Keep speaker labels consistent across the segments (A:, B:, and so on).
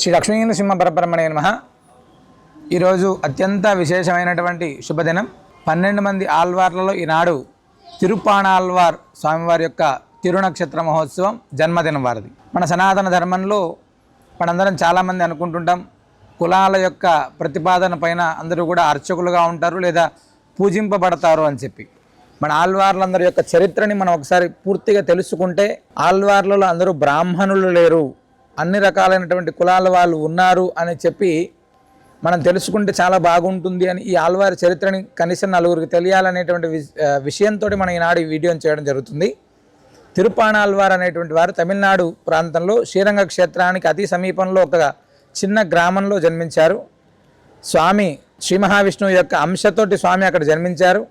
A: శ్రీ లక్ష్మీనరసింహ పరబ్రహ్మణే నమ. ఈరోజు అత్యంత విశేషమైనటువంటి శుభదినం. పన్నెండు మంది ఆల్వార్లలో ఈనాడు తిరుపాణాల్వార్ స్వామివారి యొక్క తిరునక్షత్ర మహోత్సవం జన్మదినం వారిది. మన సనాతన ధర్మంలో మనందరం చాలామంది అనుకుంటుంటాం కులాల యొక్క ప్రతిపాదన పైన అందరూ కూడా అర్చకులుగా ఉంటారు లేదా పూజింపబడతారు అని చెప్పి. మన ఆల్వార్లందరి యొక్క చరిత్రని మనం ఒకసారి పూర్తిగా తెలుసుకుంటే ఆల్వార్లలో అందరూ బ్రాహ్మణులు లేరు. అన్ని రకాలైనటువంటి కులాల వాళ్ళు ఉన్నారు అని చెప్పి మనం తెలుసుకుంటే చాలా బాగుంటుంది అని ఈ ఆల్వారి చరిత్రని కనీసం నలుగురికి తెలియాలనేటువంటి విషయంతో మనం ఈనాడు ఈ వీడియోని చేయడం జరుగుతుంది. తిరుపాణాల్వార్ అనేటువంటి వారు తమిళనాడు ప్రాంతంలో శ్రీరంగ క్షేత్రానికి అతి సమీపంలో ఒక చిన్న గ్రామంలో జన్మించారు. స్వామి శ్రీ మహావిష్ణువు యొక్క అంశతోటి స్వామి అక్కడ జన్మించారు.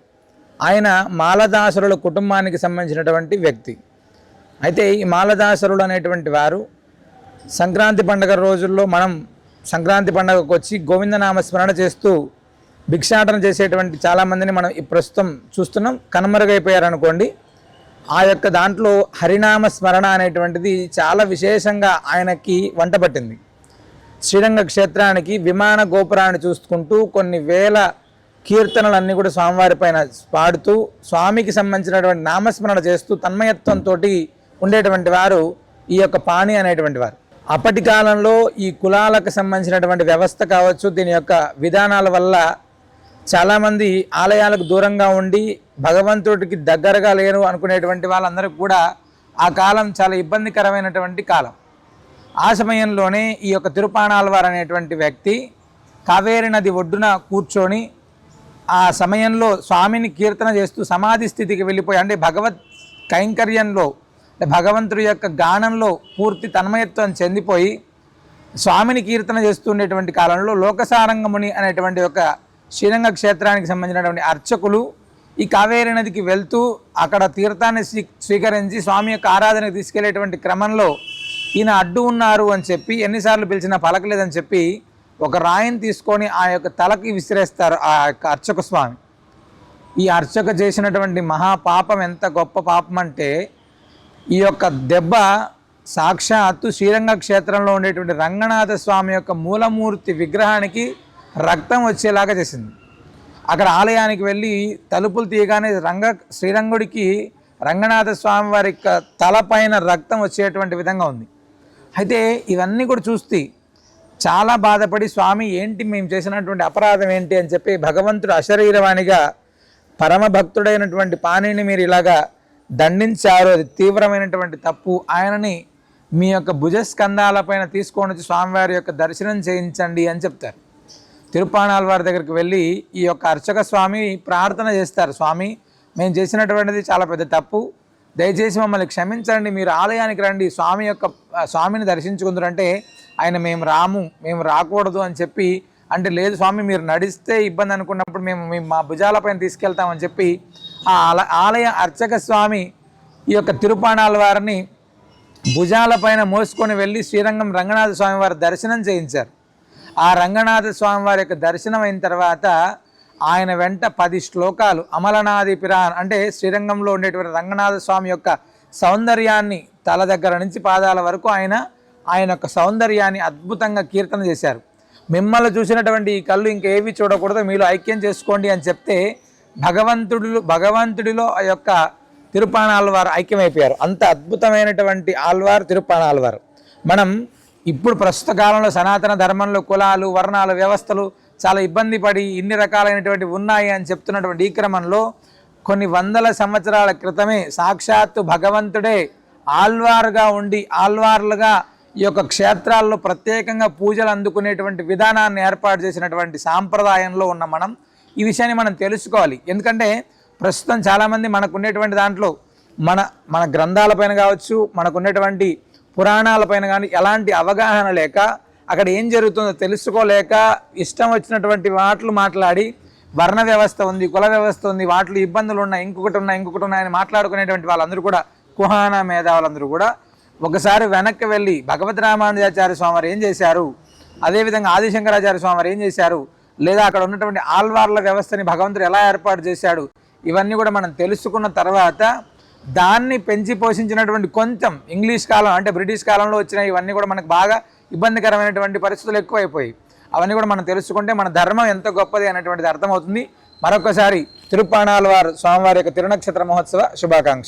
A: ఆయన మాలదాసురుల కుటుంబానికి సంబంధించినటువంటి వ్యక్తి. అయితే ఈ మాలదాసురుడు అనేటువంటి వారు సంక్రాంతి పండుగ రోజుల్లో మనం సంక్రాంతి పండుగకు వచ్చి గోవిందనామ స్మరణ చేస్తూ భిక్షాటన చేసేటువంటి చాలామందిని మనం ఈ ప్రస్తుతం చూస్తున్నాం. కనుమరుగైపోయారు అనుకోండి ఆ యొక్క దాంట్లో హరినామ స్మరణ అనేటువంటిది చాలా విశేషంగా ఆయనకి వంట పట్టింది. శ్రీరంగ క్షేత్రానికి విమాన గోపురాన్ని చూసుకుంటూ కొన్ని వేల కీర్తనలన్నీ కూడా స్వామివారి పైన పాడుతూ స్వామికి సంబంధించినటువంటి నామస్మరణ చేస్తూ తన్మయత్వంతో ఉండేటువంటి వారు ఈ యొక్క పాణి అనేటువంటి వారు. అప్పటి కాలంలో ఈ కులాలకు సంబంధించినటువంటి వ్యవస్థ కావచ్చు దీని యొక్క విధానాల వల్ల చాలామంది ఆలయాలకు దూరంగా ఉండి భగవంతుడికి దగ్గరగా లేరు అనుకునేటువంటి వాళ్ళందరూ కూడా ఆ కాలం చాలా ఇబ్బందికరమైనటువంటి కాలం. ఆ సమయంలోనే ఈ యొక్క తిరుపాణాల్వార్ అనేటువంటి వ్యక్తి కావేరి నది ఒడ్డున కూర్చొని ఆ సమయంలో స్వామిని కీర్తన చేస్తూ సమాధి స్థితికి వెళ్ళిపోయి అంటే భగవత్ కైంకర్యంలో అంటే భగవంతుడి యొక్క గానంలో పూర్తి తన్మయత్వం చెందిపోయి స్వామిని కీర్తన చేస్తుండేటువంటి కాలంలో లోకసారంగముని అనేటువంటి ఒక శ్రీరంగ క్షేత్రానికి సంబంధించినటువంటి అర్చకులు ఈ కావేరి నదికి వెళ్తూ అక్కడ తీర్థాన్ని స్వీ స్వీకరించి స్వామి యొక్క ఆరాధనకు తీసుకెళ్ళేటువంటి క్రమంలో ఈయన అడ్డు ఉన్నారు అని చెప్పి ఎన్నిసార్లు పిలిచినా పలకలేదని చెప్పి ఒక రాయిని తీసుకొని ఆ యొక్క తలకి విసిరేస్తారు ఆ యొక్క అర్చక స్వామి. ఈ అర్చక చేసినటువంటి మహాపాపం ఎంత గొప్ప పాపం అంటే ఈ యొక్క దెబ్బ సాక్షాత్తు శ్రీరంగ క్షేత్రంలో ఉండేటువంటి రంగనాథ స్వామి యొక్క మూలమూర్తి విగ్రహానికి రక్తం వచ్చేలాగా చేసింది. అక్కడ ఆలయానికి వెళ్ళి తలుపులు తీయగానే రంగ శ్రీరంగుడికి రంగనాథ స్వామి వారి యొక్క తలపైన రక్తం వచ్చేటువంటి విధంగా ఉంది. అయితే ఇవన్నీ కూడా చూస్తే చాలా బాధపడి స్వామి ఏంటి మేము చేసినటువంటి అపరాధం ఏంటి? అని చెప్పి భగవంతుడు అశరీరవాణిగా పరమభక్తుడైనటువంటి పాణిని మీరు ఇలాగా దండించారు. అది తీవ్రమైనటువంటి తప్పు. ఆయనని మీ యొక్క భుజస్కంధాలపైన తీసుకొని వచ్చి స్వామివారి యొక్క దర్శనం చేయించండి అని చెప్తారు. తిరుపాణాల వారి దగ్గరికి వెళ్ళి ఈ యొక్క అర్చక స్వామి ప్రార్థన చేస్తారు. స్వామి మేము చేసినటువంటిది చాలా పెద్ద తప్పు. దయచేసి మమ్మల్ని క్షమించండి. మీరు ఆలయానికి రండి. స్వామి యొక్క స్వామిని దర్శించుకుందరంటే ఆయన మేము రాము మేము రాకూడదు అని చెప్పి అంటే లేదు స్వామి మీరు నడిస్తే ఇబ్బంది అనుకున్నప్పుడు మేము మేము మా భుజాలపైన తీసుకెళ్తామని చెప్పి ఆ ఆల- ఆలయ అర్చక స్వామి ఈ యొక్క తిరుపాణాల వారిని భుజాలపైన మోసుకొని వెళ్ళి శ్రీరంగం రంగనాథ స్వామి వారి దర్శనం చేయించారు. ఆ రంగనాథ స్వామి వారి యొక్క దర్శనం అయిన తర్వాత ఆయన వెంట పది శ్లోకాలు. అమలనాది పిరాన్ అంటే శ్రీరంగంలో ఉండేటువంటి రంగనాథ స్వామి యొక్క సౌందర్యాన్ని తల దగ్గర నుంచి పాదాల వరకు ఆయన ఆయన యొక్క సౌందర్యాన్ని అద్భుతంగా కీర్తన చేశారు. మిమ్మల్ని చూసినటువంటి ఈ కళ్ళు ఇంకేవి చూడకూడదు మీరు ఐక్యం చేసుకోండి అని చెప్తే భగవంతుడు భగవంతుడిలో ఆ యొక్క తిరుపాణాల్వారు ఐక్యమైపోయారు. అంత అద్భుతమైనటువంటి ఆల్వార్ తిరుపాణాల్వారు మనం ఇప్పుడు ప్రస్తుత కాలంలో సనాతన ధర్మంలో కులాలు వర్ణాలు వ్యవస్థలు చాలా ఇబ్బంది పడి ఇన్ని రకాలైనటువంటి ఉన్నాయి అని చెప్తున్నటువంటి ఈ క్రమంలో కొన్ని వందల సంవత్సరాల క్రితమే సాక్షాత్తు భగవంతుడే ఆల్వార్గా ఉండి ఆల్వార్లుగా ఈ యొక్క క్షేత్రాల్లో ప్రత్యేకంగా పూజలు అందుకునేటువంటి విధానాన్ని ఏర్పాటు చేసినటువంటి సాంప్రదాయంలో ఉన్న మనం ఈ విషయాన్ని మనం తెలుసుకోవాలి. ఎందుకంటే ప్రస్తుతం చాలామంది మనకున్నటువంటి దాంట్లో మన మన గ్రంథాలపైన కావచ్చు మనకున్నటువంటి పురాణాలపైన కానీ ఎలాంటి అవగాహన లేక అక్కడ ఏం జరుగుతుందో తెలుసుకోలేక ఇష్టం వచ్చినటువంటి మాటలు మాట్లాడి వర్ణ వ్యవస్థ ఉంది కుల వ్యవస్థ ఉంది వాటిలో ఇబ్బందులు ఉన్నాయి ఇంకొకటి ఉన్నాయి ఇంకొకటి ఉన్నాయని మాట్లాడుకునేటువంటి వాళ్ళందరూ కూడా కుహాన మేధావులందరూ కూడా ఒకసారి వెనక్కి వెళ్ళి భగవద్ రామానుజాచార్య స్వామి వారు ఏం చేశారు? అదేవిధంగా ఆదిశంకరాచార్య స్వామి వారు ఏం చేశారు? లేదా అక్కడ ఉన్నటువంటి ఆల్వార్ల వ్యవస్థని భగవంతుడు ఎలా ఏర్పాటు చేశాడు ఇవన్నీ కూడా మనం తెలుసుకున్న తర్వాత దాన్ని పెంచి పోషించినటువంటి కొంచెం ఇంగ్లీష్ కాలం అంటే బ్రిటిష్ కాలంలో వచ్చిన ఇవన్నీ కూడా మనకు బాగా ఇబ్బందికరమైనటువంటి పరిస్థితులు ఎక్కువైపోయి అవన్నీ కూడా మనం తెలుసుకుంటే మన ధర్మం ఎంత గొప్పది అనేటువంటిది అర్థమవుతుంది. మరొకసారి తిరుప్పాణాల వారు స్వామివారి యొక్క తిరునక్షత్ర మహోత్సవ శుభాకాంక్షలు.